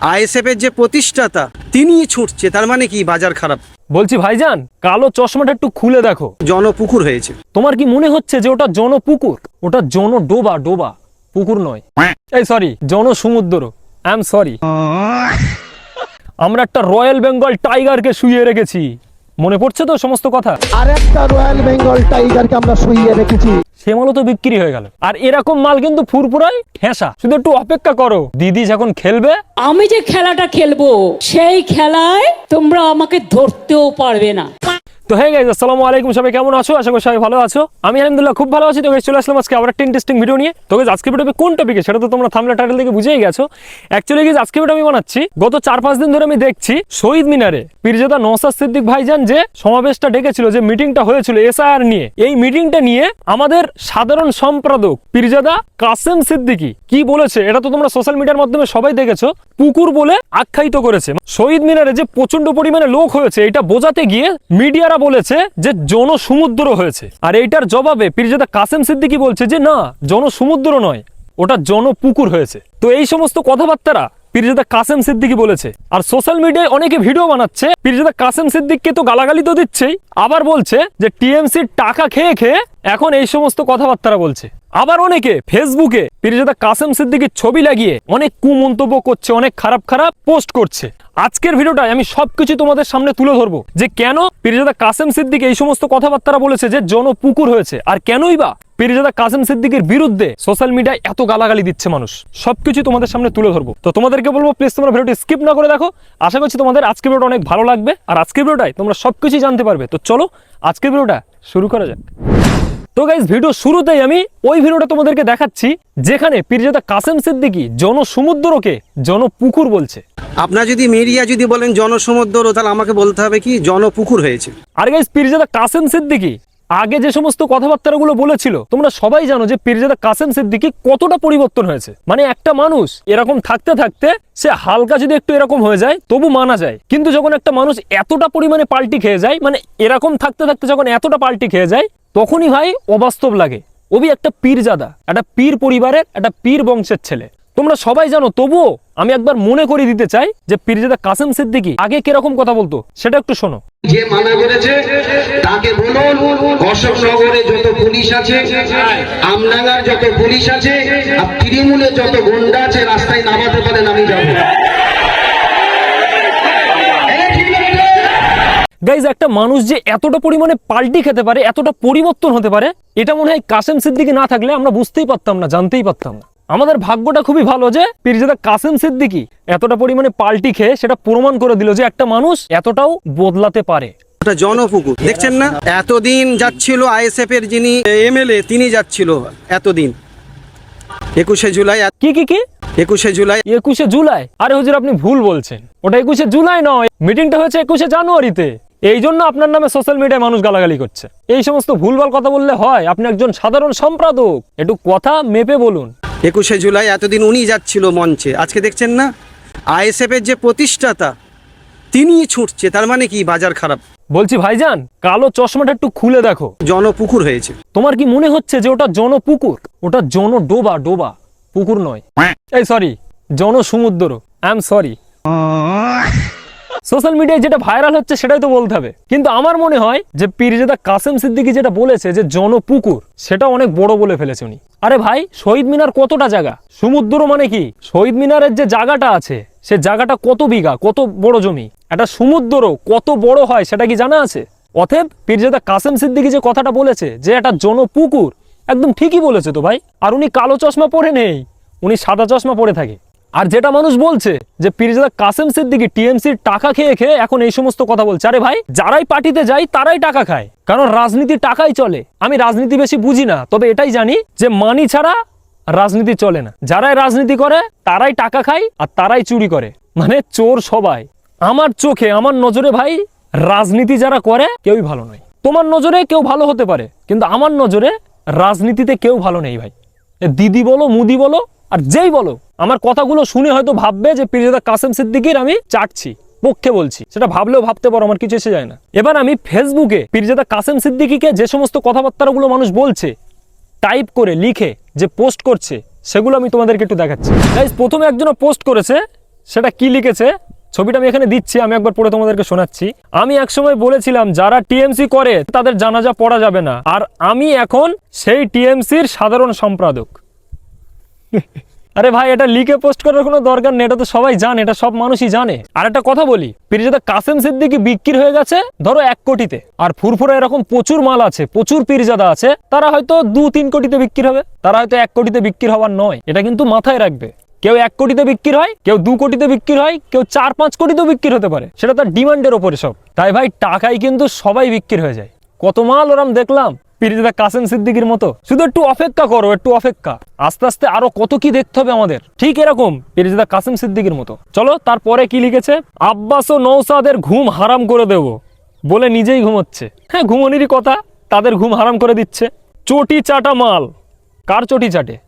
ISF এর যে প্রতিষ্ঠাতা তিনি ছুটছে। তার মানে কি? বাজার খারাপ। বলছি ভাইজান কালো চশমাটা একটু খুলে দেখো। জনপুকুর হয়েছে। তোমার কি মনে হচ্ছে যে ওটা জনপুকুর? ওটা জন ডোবা ডোবা। পুকুর নয়। এই সরি জন সমুদ্র। আই এম সরি আমরা একটা রয়্যাল বেঙ্গল টাইগারকে শুয়ে রেখেছি। মনে পড়ছে তো সমস্ত কথা? আর একটা রয়্যাল বেঙ্গল টাইগারকে আমরা শুইয়ে রেখেছি। সে মালও তো বিক্রি হয়ে গেল। আর এরকম মাল কিন্তু ফুরফুরায় ঠেসা শুধু একটু অপেক্ষা করো। দিদি যখন খেলবে আমি যে খেলাটা খেলব সেই খেলায় তোমরা আমাকে ধরতেও পারবে না। তো হ্যাঁ গাইজ আসসালামু আলাইকুম সবাই কেমন আছো? আশা করি সবাই ভালো আছো। আমি আলহামদুলিল্লাহ খুব ভালো আছি। তো guys, চলে আসলাম আজকে আবার একটা ইন্টারেস্টিং ভিডিও নিয়ে। তো guys, আজকে ভিডিও কোন টপিকে সেটা তো তোমরা থামলা টাইটেল থেকে বুঝেই গেছো। অ্যাকচুয়ালি গিয়ে আজকে ভিডিও আমি বানাচ্ছি। গত চার পাঁচ দিন ধরে আমি দেখছি শহীদ মিনারে পীরজাদা নওসাদ সিদ্দিক ভাইজান যে সমাবেশটা ডেকেছিল যে মিটিংটা হয়েছিল এসআইআর নিয়ে এই মিটিংটা নিয়ে আমাদের সাধারণ সম্পাদক পীরজাদা কাসেম সিদ্দিকী কি বলেছে? এটা তো তোমরা সোশ্যাল মিডিয়ার মাধ্যমে সবাই দেখেছ। পুকুর বলে আখ্যায়িত করেছে। শহীদ মিনারে যে প্রচণ্ড পরিমাণে লোক হয়েছে, এটা বোঝাতে গিয়ে মিডিয়ারা বলেছে যে জনসমুদ্র হয়েছে। আর এইটার জবাবে পিরজাদা কাসেম সিদ্দিকি বলছে যে না, জনসমুদ্র নয়, ওটা জনপুকুর হয়েছে। তো এই সমস্ত কথাবার্তারা পীরজাদা কাসেম সিদ্দিকি বলেছে, আর সোশ্যাল মিডিয়ায় অনেকে ভিডিও বানাচ্ছে। পীরজাদা কাসেম সিদ্দিককে তো গালাগালি তো দিচ্ছেই। আবার বলছে যে টিএমসির টাকা খেয়ে খেয়ে এখন এই সমস্ত কথাবার্তারা বলছে। আবার অনেকে ফেসবুকে পীরজাদা কাসেম সিদ্দিকির ছবি লাগিয়ে অনেক কুমন্তব্য করছে, অনেক খারাপ খারাপ পোস্ট করছে। আজকের ভিডিওটায় আমি সবকিছু তোমাদের সামনে তুলে ধরবো যে, কেন পীরজাদা কাসেম সিদ্দিক এই সমস্ত কথাবার্তারা বলেছে যে জনপুকুর হয়েছে। আর কেনই বা পীরজাদা কাসেম সিদ্দিকের বিরুদ্ধে সোশ্যাল মিডিয়ায় এত গালাগালি দিচ্ছে মানুষ। সবকিছু তোমাদের সামনে তুলে ধরবো। তো তোমাদেরকে বলব প্লিজ তোমরা ভিডিওটি স্কিপ না করে দেখো। আশা করছি তোমাদের আজকের ভিডিওটা অনেক ভালো লাগবে। আর আজকের ভিডিওটায় তোমরা সবকিছুই জানতে পারবে। তো চলো আজকের ভিডিওটা শুরু করা যাক। তো গাইজ ভিডিও শুরুতেই আমি ওই ভিডিওটা তোমাদেরকে দেখাচ্ছি যেখানে পীরজাদা কাসেম সিদ্দিকী জনসমুদ্রকে জনপুকুর বলছে। আপনার যদি মিডিয়া যদি বলেন জনসমুদ্র তাহলে আমাকে বলতে হবে কি জনপুকুর হয়েছে। আর গাইজ পীরজাদা কাসেম সিদ্দিকী আগে যে সমস্ত কথাবার্তাগুলো বলেছিল, তোমরা সবাই জানো যে পীরজাদা কাসেম সিদ্দিকী কতটা পরিবর্তন হয়েছে। মানে একটা মানুষ এরকম থাকতে থাকতে সে হালকা যদি একটু এরকম হয়ে যায়, তবু মানা যায়। কিন্তু যখন একটা মানুষ এতটা পরিমাণে পাল্টি খেয়ে যায় মানে এরকম থাকতে থাকতে যখন এতটা পাল্টি খেয়ে যায়, তখনই ভাই অবাস্তব লাগে। ওবি একটা পীরজাদা, একটা পীর পরিবারের, একটা পীর বংশের ছেলে। তোমরা সবাই জানো তবুও আমি একবার মনে করে দিতে চাই যে পীরজাদা কাসেম সিদ্দিকি আগে কীরকম কথা বলতো সেটা একটু শোনো যে মানা করেছে তাকে বলুন অশোকনগরে যত পুলিশ আছে আমডাঙ্গার যত পুলিশ আছে আর তৃণমূলের যত গুন্ডা আছে রাস্তায় নামাতে পারেন আমি যাব? গাইজ একটা মানুষ যে এতটা পরিমাণে পাল্টি খেতে পারে এতটা পরিবর্তন হতে পারে এটা মনে হয় কাসেম সিদ্দিকি না থাকলে আমরা বুঝতেই পারতাম না জানতেই পারতাম না আমাদের ভাগ্যটা খুবই ভালো যে পীরজাদা কাসেম সিদ্দিকি এতটা পরিমাণে পাল্টি খেয়ে সেটা প্রমাণ করে দিল যে একটা মানুষ এতটাও বদলাতে পারে। ওটা জনপুকুর দেখছেন না? এতদিন যাচ্ছিল আইএসএফ এর যিনি এমএলএ তিনি যাচ্ছিল এতদিন। একুশে জুলাই কি কি কি? একুশে জুলাই একুশে জুলাই? আরে হুজুর আপনি ভুল বলছেন। ওটা একুশে জুলাই নয় মিটিংটা হয়েছে একুশে জানুয়ারিতে। এই জন্য আপনার নামে সোশ্যাল মিডিয়ায় মানুষ গালাগালি করছে। এই সমস্ত ভুলভাল কথা বললে হয়। আপনি একজন সাধারণ সম্পাদক। একটু কথা মেপে বলুন। একুশে জুলাই এতদিন উনি যাচ্ছিল মঞ্চে। আজকে দেখছেন না? আইএসএফ এর যে প্রতিষ্ঠাতা তিনিই ছুটছে তার মানে কি বাজার খারাপ? বলছি ভাইজান কালো চশমাটা একটু খুলে দেখো। জনপুকুর হয়েছে। তোমার কি মনে হচ্ছে যে ওটা জনপুকুর? ওটা জন ডোবা ডোবা পুকুর নয়। এই সরি জন সমুদ্র। আই এম সরি সোশ্যাল মিডিয়ায় যেটা ভাইরাল হচ্ছে সেটাই তো বলতে হবে। কিন্তু আমার মনে হয় যে পীরজাদা কাসেম সিদ্দিকী যেটা বলেছে যে জনপুকুর, সেটা অনেক বড় বলে ফেলেছে উনি। আরে ভাই, শহীদ মিনার কতটা জায়গা? সমুদ্র মানে কি? শহীদ মিনারের যে জায়গাটা আছে, সে জায়গাটা কত বিঘা, কত বড় জমি? একটা সমুদ্র কত বড় হয়, সেটা কি জানা আছে? অতএব পীরজাদা কাসেম সিদ্দিকী যে কথাটা বলেছে, যে একটা জনপুকুর, একদম ঠিকই বলেছে তো ভাই। আর উনি কালো চশমা পরে নেই, উনি সাদা চশমা পরে থাকে। আর যেটা মানুষ বলছে যে পীরজাদা কাসেম সিদ্দিকী টিএমসির টাকা খেয়ে খেয়ে এখন এই সমস্ত কথা বলছে। আরে ভাই, যারাই পার্টিতে যায়, তারাই টাকা খায়। কারণ রাজনীতি টাকাই চলে। আমি রাজনীতি বেশি বুঝি না, তবে এটাই জানি যে মানি ছাড়া রাজনীতি চলে না। যারাই রাজনীতি করে, তারাই টাকা খায় আর তারাই চুরি করে। মানে চোর সবাই। আমার চোখে, আমার নজরে ভাই, রাজনীতি যারা করে, কেউই ভালো নয়। তোমার নজরে কেউ ভালো হতে পারে, কিন্তু আমার নজরে রাজনীতিতে কেউ ভালো নেই ভাই। দিদি বলো, মুদি বলো, আর যেই বলো আমার কথাগুলো শুনে হয়তো ভাববে যে পীরজাদা কাসেম সিদ্দিকির আমি চাটছি পক্ষে বলছি। সেটা ভাবলেও ভাবতে পারো, আমার কিছু এসে যায় না। এবার আমি ফেসবুকে পীরজাদা কাসেম সিদ্দিকিকে যে সমস্ত কথাবার্তাগুলো মানুষ বলছে, টাইপ করে লিখে যে পোস্ট করছে, সেগুলো আমি তোমাদেরকে একটু দেখাচ্ছি। গাইজ প্রথমে একজন পোস্ট করেছে, সেটা কি লিখেছে, ছবিটা আমি এখানে দিচ্ছি, আমি একবার পড়ে তোমাদেরকে শোনাচ্ছি। আমি একসময় বলেছিলাম, যারা টিএমসি করে, তাদের জানাজা পড়া যাবে না। আর আমি এখন সেই টিএমসির সাধারণ সম্পাদক। আরে ভাই, এটা লিখে পোস্ট করার কোনো দরকার নেই, এটা তো সবাই জানে, এটা সব মানুষই জানে। আর একটা কথা বলি, পীরজাদা কাসেম সিদ্দিকি বিক্রি হয়ে গেছে, ধরো এক কোটিতে। আর ফুরফুরা এরকম প্রচুর মাল আছে, প্রচুর পীরজাদা আছে, তারা হয়তো দু তিন কোটিতে বিক্রি হবে। তারা হয়তো এক কোটিতে বিক্রি হওয়ার নয়, এটা কিন্তু মাথায় রাখবে। কেউ এক কোটিতে বিক্রি হয়, কেউ দু কোটিতে বিক্রি হয়, কেউ চার পাঁচ কোটিতেও বিক্রি হতে পারে। সেটা তার ডিমান্ডের ওপরে সব। তাই ভাই টাকায় কিন্তু সবাই বিক্রি হয়ে যায়। কত মাল ওরম দেখলাম পিরিজদা কাসেম সিদ্দিকির মতো। শুধু একটু অপেক্ষা করো, একটু অপেক্ষা। আস্তে আস্তে আরও কত কি দেখতে হবে আমাদের। ঠিক এরকম পিরিজদা কাসেম সিদ্দিকির মতো। চলো, তারপরে কি লিখেছে? আব্বাস ও নৌসাদের ঘুম হারাম করে দেব বলে নিজেই ঘুমোচ্ছে। হ্যাঁ ঘুমনিরই কথা, তাদের ঘুম হারাম করে দিচ্ছে। চটি চাটা মাল। কার চটি চাটে?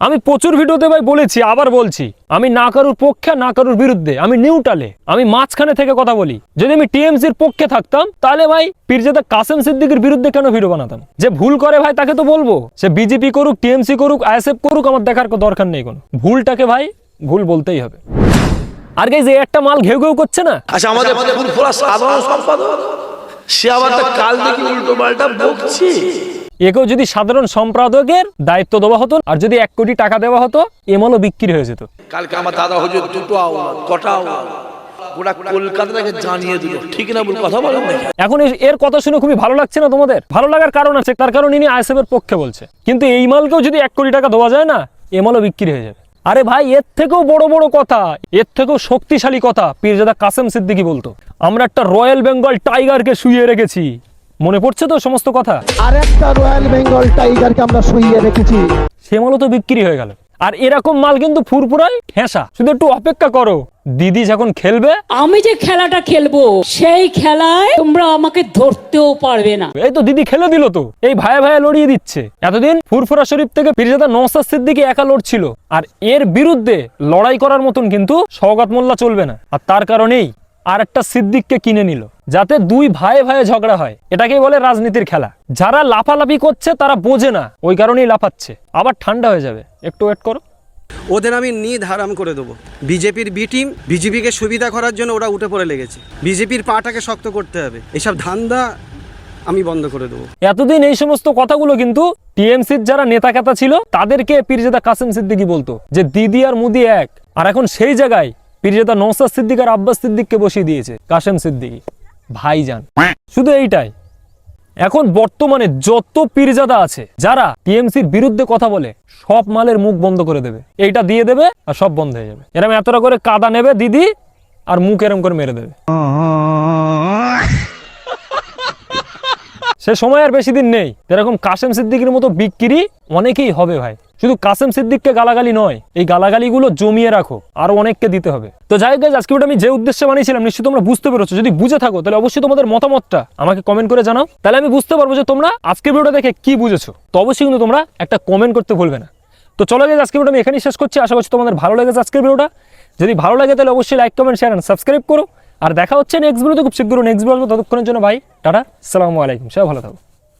আমি প্রচুর ভিডিওতে ভাই বলেছি আবার বলছি। আমি না কারুর পক্ষে না কারুর বিরুদ্ধে। আমি নিউটালে আমি মাঝখানে থেকে কথা বলি। যদি আমি টিএমসির পক্ষে থাকতাম তাহলে ভাই পীরজাদা কাসেম সিদ্দিকের বিরুদ্ধে কেন ভিডিও বানাতাম? যে ভুল করে ভাই তাকে তো বলব। সে বিজেপি করুক টিএমসি করুক আইএসএফ করুক আমার দেখার কোনো দরকার নেই কোনো। ভুলটাকে ভাই ভুল বলতেই হবে। আর গাইজ এই একটা মাল ঘেউ ঘেউ করছে না? আচ্ছা আমাদের ফুরফুরা সাধারণ সম্পাদক সে আবার কাল দেখি উল্টো পাল্টা বকছে। একেও যদি সাধারণ সম্পাদকের দায়িত্ব দেওয়া হতো আর যদি এক কোটি টাকা দেওয়া হতো এমনও বিক্রি হয়ে যেত। কালকে আমার দাদা হুজুর দুটো আওয়াজ কটা আওয়াজ গোটা জানিয়ে দিল। ঠিক না বল কথা বলেন এখন এর- এর কথা শুনে খুবই ভালো লাগছে না তোমাদের? ভালো লাগার কারণ আছে তার কারণ ইনি আইএসএফ এর পক্ষে বলছে। কিন্তু এই মালকেও যদি এক কোটি টাকা দেওয়া যায় না এ মালও বিক্রি হয়ে যাবে। আরে ভাই এর থেকেও বড় বড় কথা এর থেকেও শক্তিশালী কথা পীরজাদা কাসেম সিদ্দিকি বলতো আমরা একটা রয়্যাল বেঙ্গল টাইগারকে শুয়ে রেখেছি মনে পড়ছে তো সমস্ত কথা? আর একটা রয়্যাল বেঙ্গল টাইগারকে আমরা শুইয়ে রেখেছি। সে মালও তো বিক্রি হয়ে গেল। আর এরকম মাল কিন্তু ফুরফুরাই হেসা। শুধু একটু অপেক্ষা করো। দিদি যখন খেলবে আমি যে খেলাটা খেলব সেই খেলায় তোমরা আমাকে ধরতেও পারবে না। এই তো দিদি খেলে দিল তো। এই ভাইয়া ভাইয়া লড়িয়ে দিচ্ছে। এতদিন ফুরফুরা শরীফ থেকে পিরজাদা নওসাদ সিদ্দিকি একা লড়ছিল। আর এর বিরুদ্ধে লড়াই করার মতন কিন্তু সওগাত মোল্লা চলবে না। আর তার কারণেই আর একটা সিদ্দিককে কিনে নিল যাতে দুই ভাইয়ে ভাইয়ে ঝগড়া হয়। এটাকেই বলে রাজনীতির খেলা। যারা লাফালাফি করছে তারা বোঝে না ওই কারণেই লাফাচ্ছে। আবার ঠান্ডা হয়ে যাবে। একটু ওয়েট করো। ওদের আমি নিদ হারাম করে দেবো। বিজেপির বি টিম বিজেপিকে সুবিধা করার জন্য ওরা উঠে পড়ে লেগেছে। বিজেপির পাটাকে শক্ত করতে হবে। এসব ধান্দা আমি বন্ধ করে দেবো। এতদিন এই সমস্ত কথাগুলো কিন্তু টিএমসির যারা নেতা কেতা ছিল তাদেরকে পীরজাদা কাসেম সিদ্দিকি বলতো যে দিদি আর মুদি এক। আর এখন সেই জায়গায় পীরজাদা নৌসাদ সিদ্দিক আর আব্বাস সিদ্দিককে বসিয়ে দিয়েছে কাসেম সিদ্দিকি, ভাইজান। শুধু এইটাই, এখন বর্তমানে যত পীরজাদা আছে, যারা টিএমসির বিরুদ্ধে কথা বলে, সব মালের মুখ বন্ধ করে দেবে। এইটা দিয়ে দেবে আর সব বন্ধ হয়ে যাবে। এরম এতটা করে কাদা নেবে দিদি আর মুখ এরম করে মেরে দেবে। সে সময় আর বেশি দিন নেই। এরকম কাশেম সিদ্দিকির মতো বিক্রি অনেকেই হবে ভাই। শুধু কাসেম সিদ্দিককে গালাগালি নয়, এই গালাগালিগুলো জমিয়ে রাখো, আরও অনেককে দিতে হবে। তো যাই হোক আজকে আমি যে উদ্দেশ্যে বানিয়েছিলাম, নিশ্চয়ই তোমরা বুঝতে পেরেছ। যদি বুঝে থাকো, তাহলে অবশ্যই তোমাদের মতামতটা আমাকে কমেন্ট করে জানাও। তাহলে আমি বুঝতে পারব যে তোমরা আজকের ভিডিওটা দেখে কি বুঝেছ। তো অবশ্যই কিন্তু তোমরা একটা কমেন্ট করতে ভুলবে না। তো চলো গেছে আজকে ভিডিও আমি এখানেই শেষ করছি। আশা করছি তোমাদের ভালো লেগেছে আজকের ভিডিওটা। যদি ভালো লাগে, তাহলে অবশ্যই লাইক কমেন্ট শেয়ার সাবস্ক্রাইব করো। আর দেখা হচ্ছে নেক্সট ভিডিওতে খুব শীঘ্র নেক্সট ভিডিও ততক্ষণের জন্য ভাই, টাটা, আসসালামু আলাইকুম, সবাই ভালো থাকো।